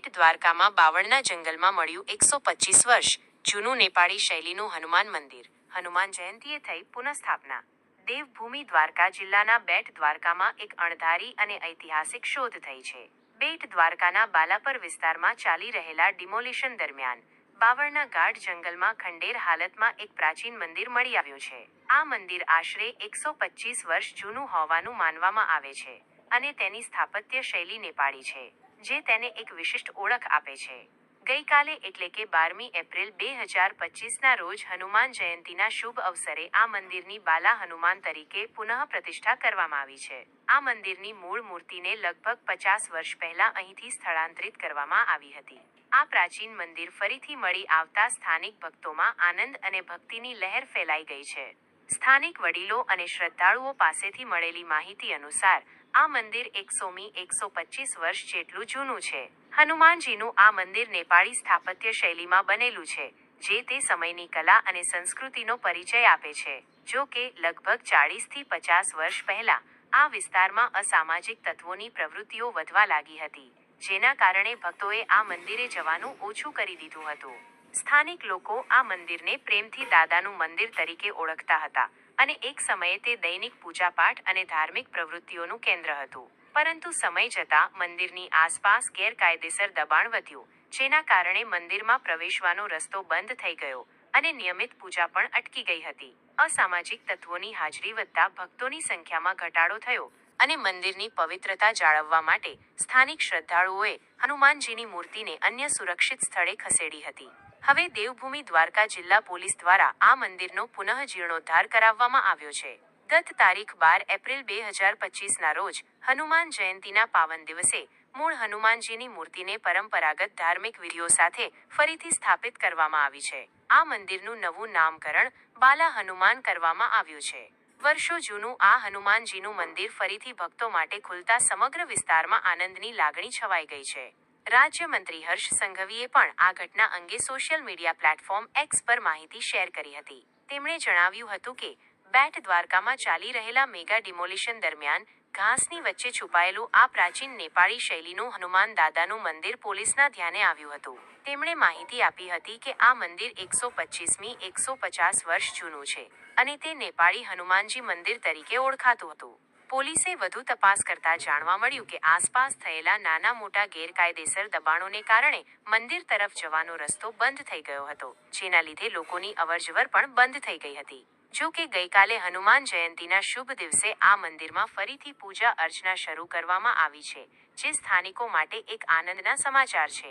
બેટ દ્વારકામાં બાવળના જંગલમાં મળ્યું એકસો પચીસ વર્ષ જૂનું નેપાળી શૈલીનું હનુમાન મંદિર. હનુમાન જયંતીએ થઈ પુનઃસ્થાપના. દેવભૂમિ દ્વારકા જિલ્લાના બેટ દ્વારકામાં એક અણધારી અને ઐતિહાસિક શોધ થઈ છે. બેટ દ્વારકાના બાલાપર વિસ્તારમાં ચાલી રહેલા ડિમોલિશન દરમિયાન બાવળના ગાઢ જંગલમાં ખંડેર હાલતમાં એક પ્રાચીન મંદિર મળી આવ્યું છે. આ મંદિર આશરે એકસો પચીસ વર્ષ જૂનું હોવાનું માનવામાં આવે છે અને તેની સ્થાપત્ય શૈલી નેપાળી છે. જે તેને એક વિશિષ્ટ ઓળખ આપે છે. ગઈકાલે એટલે કે બારમી એપ્રિલ બે હજાર પચીસના રોજ હનુમાન જયંતીના શુભ અવસરે આ મંદિરની બાલા હનુમાન તરીકે પુનઃ પ્રતિષ્ઠા કરવામાં આવી છે. આ મંદિરની મૂળ મૂર્તિને લગભગ પચાસ વર્ષ પહેલા અહીંથી સ્થળાંતરિત કરવામાં આવી હતી. આ પ્રાચીન મંદિર ફરીથી મળી આવતા સ્થાનિક ભક્તોમાં આનંદ અને ભક્તિની લહેર ફેલાઈ ગઈ છે. સ્થાનિક વડીલો અને શ્રદ્ધાળુઓ પાસેથી મળેલી માહિતી અનુસાર આ મંદિર એકસોમી એકસો પચીસ વર્ષ જેટલું જૂનું છે. હનુમાનજીનું આ મંદિર નેપાળી સ્થાપત્ય શૈલીમાં બનેલું છે, જે તે સમયની કલા અને સંસ્કૃતિનો પરિચય આપે છે. જો કે, લગભગ ચાળીસથી પચાસ વર્ષ પહેલા, આ વિસ્તારમાં અસામાજિક તત્વોની પ્રવૃત્તિઓ વધવા લાગી હતી, જેના કારણે ભક્તોએ આ મંદિરે જવાનું ઓછું કરી દીધું હતું. સ્થાનિક લોકો આ મંદિરને પ્રેમથી દાદાનું મંદિર તરીકે ઓળખતા હતા અને એક સમયે તે દૈનિક પૂજાપાઠ અને ધાર્મિક પ્રવૃત્તિઓનું કેન્દ્ર હતું. પરંતુ સમય જતાં મંદિરની આસપાસ ગેરકાયદેસર દબાણ વધ્યું, જેના કારણે મંદિરમાં પ્રવેશવાનો રસ્તો બંધ થઈ ગયો અને નિયમિત પૂજા પણ અટકી ગઈ હતી. અસામાજિક તત્વોની હાજરી વધતા ભક્તોની સંખ્યામાં ઘટાડો થયો અને મંદિરની પવિત્રતા જાળવવા માટે સ્થાનિક શ્રદ્ધાળુઓએ હનુમાનજીની મૂર્તિને અન્ય સુરક્ષિત સ્થળે ખસેડી હતી. હવે દેવભૂમિ દ્વારકા જિલ્લા પોલીસ દ્વારા આ મંદિરનો પુનઃ જીર્ણોદ્ધાર કરાવવામાં આવ્યો છે. ગત તારીખ બાર એપ્રિલ બે હજાર પચીસના રોજ હનુમાન જયંતીના પાવન દિવસે મૂળ હનુમાનજીની મૂર્તિને પરંપરાગત ધાર્મિક વિધિઓ સાથે ફરીથી સ્થાપિત કરવામાં આવી છે. આ મંદિરનું નવું નામકરણ બાલા હનુમાન કરવામાં આવ્યું છે. વર્ષો જૂનું આ હનુમાનજીનું મંદિર ફરીથી ભક્તો માટે ખુલતા સમગ્ર વિસ્તારમાં આનંદની લાગણી છવાઈ ગઈ છે. રાજ્યમંત્રી હર્ષ સંઘવીએ પણ આ ઘટના અંગે સોશિયલ મીડિયા પ્લેટફોર્મ એક્સ પર માહિતી શેર કરી હતી. તેમણે જણાવ્યું હતું કે, બેટ દ્વારકામાં ચાલી રહેલા મેગા ડિમોલિશન દરમિયાન ઘાસની વચ્ચે છુપાયેલું આ પ્રાચીન નેપાળી શૈલીનું હનુમાન દાદાનું મંદિર પોલીસના ધ્યાને આવ્યું હતું. તેમણે માહિતી આપી હતી કે આ મંદિર એકસો પચીસમી, એકસો પચાસ વર્ષ જૂનું છે અને તે નેપાળી હનુમાનજી મંદિર તરીકે ઓળખાતું હતું. પોલીસે વધુ તપાસ કરતા જાણવા મળ્યું કે આસપાસ થયેલા નાના મોટા ગેરકાયદેસર દબાણોને કારણે મંદિર તરફ જવાનો રસ્તો બંધ થઈ ગયો હતો, જેના લીધે લોકોની અવરજવર પણ બંધ થઈ ગઈ હતી. જો કે ગઈકાલે હનુમાન જયંતીના શુભ દિવસે આ મંદિરમાં ફરીથી પૂજા અર્ચના શરૂ કરવામાં આવી છે, જે સ્થાનિકો માટે એક આનંદના સમાચાર છે.